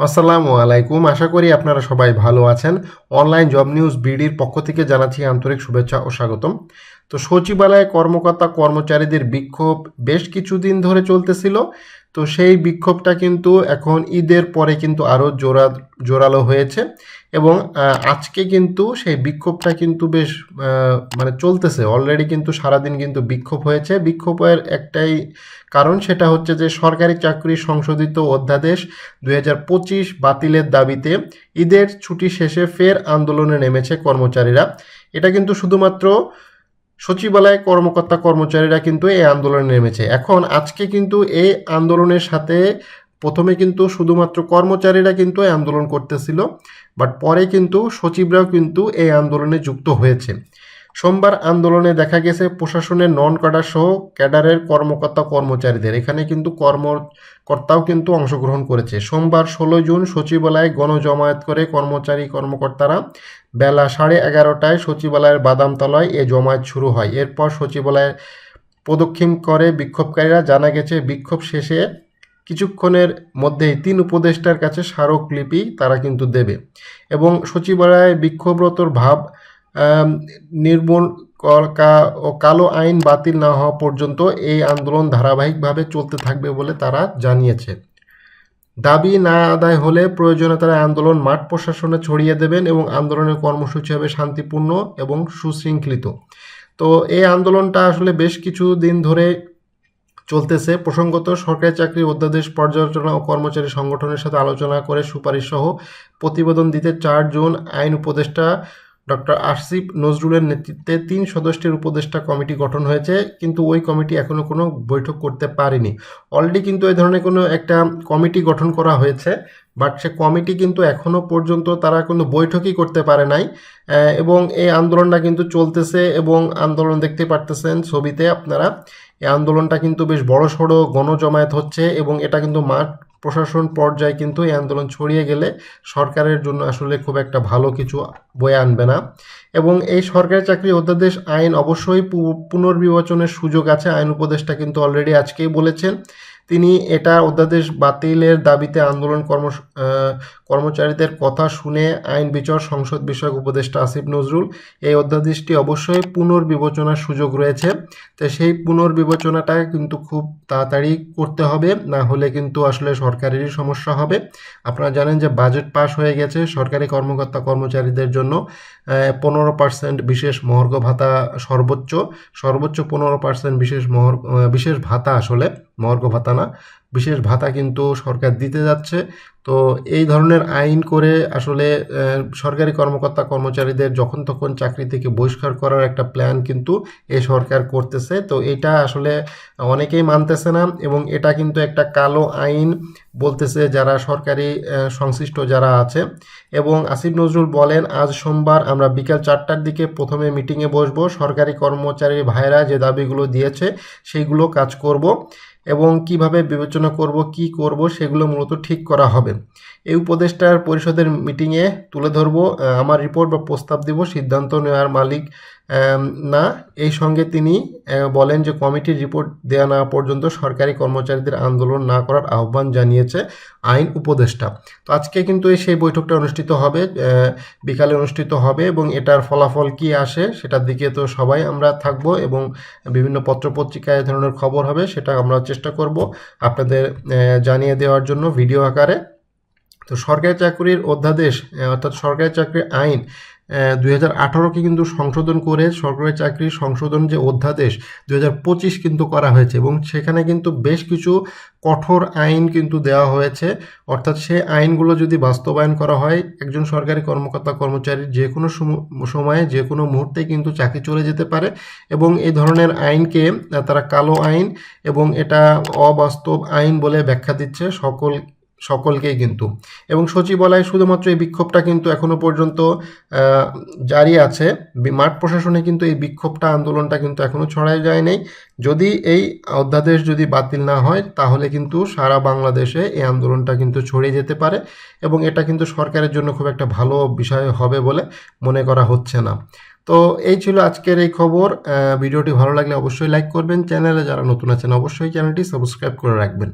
আসসালামু আলাইকুম। আশা করি আপনারা সবাই ভালো আছেন। অনলাইন জব নিউজ বিডির পক্ষ থেকে জানাচ্ছি আন্তরিক শুভেচ্ছা ও স্বাগতম। তো সচিবালয়ে কর্মকর্তা কর্মচারীদের বিক্ষোভ বেশ কিছুদিন ধরে চলতেছিল। তো সেই বিক্ষোভটা কিন্তু এখন ঈদের পরে কিন্তু আরও জোরা, জোরালো হয়েছে এবং আজকে কিন্তু সেই বিক্ষোভটা কিন্তু বেশ মানে চলতেছে। অলরেডি কিন্তু সারাদিন কিন্তু বিক্ষোভ হয়েছে। বিক্ষোভের একটাই কারণ সেটা হচ্ছে যে সরকারি চাকরি সংশোধিত অধ্যাদেশ দু হাজার পঁচিশ বাতিলের দাবিতে ঈদের ছুটি শেষে ফের আন্দোলনে নেমেছে কর্মচারীরা। এটা কিন্তু শুধুমাত্র সচিবালয় কর্মকর্তা কর্মচারীরা কিন্তু এই আন্দোলনে নেমেছে। এখন আজকে কিন্তু এই আন্দোলনের সাথে প্রথমে কিন্তু শুধুমাত্র কর্মচারীরা কিন্তু এই আন্দোলন করতেছিল, বাট পরে কিন্তু সচিবরাও কিন্তু এই আন্দোলনে যুক্ত হয়েছে। সোমবার আন্দোলনে দেখা গেছে প্রশাসনের নন ক্যাডার সহ ক্যাডারের কর্মকর্তা কর্মচারীদের। এখানে কিন্তু কর্মকর্তাও কিন্তু অংশগ্রহণ করেছে। সোমবার ষোলো জুন সচিবালয়ে গণজমায়েত করে কর্মচারী কর্মকর্তারা বেলা সাড়ে এগারোটায় সচিবালয়ের বাদামতলায় এ জমায়েত শুরু হয়। এরপর সচিবালয়ের প্রদক্ষিণ করে বিক্ষোভকারীরা। জানা গেছে, বিক্ষোভ শেষে কিছুক্ষণের মধ্যেই তিন উপদেষ্টার কাছে স্মারকলিপি তারা কিন্তু দেবে এবং সচিবালয়ে বিক্ষোভরতর ভাব নির্মূল ও কালো আইন বাতিল না হওয়া পর্যন্ত এই আন্দোলন ধারাবাহিকভাবে চলতে থাকবে বলে তারা জানিয়েছে। দাবি না আদায় হলে প্রয়োজনে তারা আন্দোলন মাঠ প্রশাসনে ছড়িয়ে দেবেন এবং আন্দোলনের কর্মসূচি হবে শান্তিপূর্ণ এবং সুশৃঙ্খলিত। তো এই আন্দোলনটা আসলে বেশ কিছু দিন ধরে চলতেছে। প্রসঙ্গত, সরকারি চাকরি, অধ্যাদেশ, পর্যালোচনা ও কর্মচারী সংগঠনের সাথে আলোচনা করে সুপারিশ সহ প্রতিবেদন দিতে চার জুন আইন উপদেষ্টা ডক্টর আশিফ নজরুলের নেতৃত্বে তিন সদস্যের উপদেষ্টা কমিটি গঠন হয়েছে, কিন্তু ওই কমিটি এখনও কোনো বৈঠক করতে পারেনি। অলরেডি কিন্তু এই ধরনের কোনো একটা কমিটি গঠন করা হয়েছে। বাট সে কমিটি কিন্তু এখনও পর্যন্ত তারা কোনো বৈঠকই করতে পারে নাই এবং এই আন্দোলনটা কিন্তু চলতেছে এবং আন্দোলন দেখতে পারতেছেন ছবিতে আপনারা। এই আন্দোলনটা কিন্তু বেশ বড় সড়ো গণজমায়েত হচ্ছে এবং এটা কিন্তু মাঠ প্রশাসন পর্যায়ে কিন্তু এই আন্দোলন ছড়িয়ে গেলে সরকারের জন্য আসলে খুব একটা ভালো কিছু বয়ে আনবে না। এবং এই সরকারি চাকরি অধ্যাদেশ আইন অবশ্যই পুনর্বিবেচনের সুযোগ আছে, আইন উপদেষ্টা কিন্তু অলরেডি আজকেই বলেছেন। তিনি এটা অধ্যাদেশ বাতিলের দাবিতে আন্দোলন কর্ম কর্মচারীদের কথা শুনে আইন বিচার সংসদ বিষয়ক উপদেষ্টা আসিফ নজরুল, এই অধ্যাদেশটি অবশ্যই পুনর্বিবেচনার সুযোগ রয়েছে। তো সেই পুনর্বিবেচনাটা কিন্তু খুব তাড়াতাড়ি করতে হবে, না হলে কিন্তু আসলে সরকারেরই সমস্যা হবে। আপনারা জানেন যে বাজেট পাস হয়ে গেছে সরকারি কর্মকর্তা কর্মচারীদের জন্য পনেরো পার্সেন্ট বিশেষ মহর্ঘ ভাতা সর্বোচ্চ সর্বোচ্চ পনেরো পার্সেন্ট বিশেষ মহর বিশেষ ভাতা আসলে মহর্ঘ ভাতা না। বিশেষ ভাতা কিন্তু সরকার দিতে যাচ্ছে। তো এই ধরনের আইন করে আসলে সরকারি কর্মকর্তা কর্মচারীদের যখন তখন চাকরি থেকে বহিষ্কার করার একটা প্ল্যান কিন্তু এ সরকার করতেছে। তো এটা আসলে অনেকেই মানতেছে না এবং এটা কিন্তু একটা কালো আইন বলতেছে যারা সরকারি সংশ্লিষ্ট যারা আছে। এবং আসিফ নজরুল বলেন, আজ সোমবার আমরা বিকাল চারটার দিকে প্রথমে মিটিংয়ে বসবো। সরকারি কর্মচারী ভাইরা যে দাবিগুলো দিয়েছে, সেইগুলো কাজ করব। এবং কীভাবে বিবেচনা করব, কি করব, সেগুলো মূলত ঠিক করা হবে। এই উপদেষ্টার পরিষদের মিটিংয়ে তুলে ধরব আমার রিপোর্ট বা প্রস্তাব দিব, সিদ্ধান্ত নেওয়ার মালিক না, এই সঙ্গে তিনি বলেন যে কমিটির রিপোর্ট দেওয়া না পর্যন্ত সরকারি কর্মচারীদের আন্দোলন না করার আহ্বান জানিয়েছে আইন উপদেষ্টা। তো আজকে কিন্তু এই সেই বৈঠকটা অনুষ্ঠিত হবে বিকালে অনুষ্ঠিত হবে এবং এটার ফলাফল কি আসে সেটার দিকে তো সবাই আমরা থাকব এবং বিভিন্ন পত্রপত্রিকায় ধরনের খবর হবে সেটা আমরা চেষ্টা করব আপনাদের জানিয়ে দেওয়ার জন্য ভিডিও আকারে। তো সরকারি চাকরির অধ্যাদেশ অর্থাৎ সরকারি চাকরির আইন দুই হাজার আঠারোকে কিন্তু সংশোধন করে সরকারি চাকরির সংশোধন যে অধ্যাদেশ দুই হাজার পঁচিশ কিন্তু করা হয়েছে এবং সেখানে কিন্তু বেশ কিছু কঠোর আইন কিন্তু দেওয়া হয়েছে। অর্থাৎ সে আইনগুলো যদি বাস্তবায়ন করা হয়, একজন সরকারি কর্মকর্তা কর্মচারীর যে কোনো সম- সময়ে, যে কোনো মুহূর্তে কিন্তু চাকরি চলে যেতে পারে এবং এই ধরনের আইনকে, তারা কালো আইন এবং এটা অবাস্তব আইন বলে ব্যাখ্যা দিচ্ছে। সকল সকলকেই কিন্তু। এবং সচিবালয় শুধুমাত্র এই বিক্ষোভটা কিন্তু এখনও পর্যন্ত জারি আছে। মাঠ প্রশাসনে কিন্তু এই বিক্ষোভটা, আন্দোলনটা কিন্তু এখনও ছড়ায় যায় নাই যদি এই অধ্যাদেশ যদি বাতিল না হয়, তাহলে কিন্তু সারা বাংলাদেশে এই আন্দোলনটা কিন্তু ছড়িয়ে যেতে পারে এবং এটা কিন্তু সরকারের জন্য খুব একটা ভালো বিষয় হবে বলে মনে করা হচ্ছে না। তো এই ছিল আজকের এই খবর। ভিডিওটি ভালো লাগলে অবশ্যই লাইক করবেন। চ্যানেলে যারা নতুন আছেন, অবশ্যই চ্যানেলটি সাবস্ক্রাইব করে রাখবেন।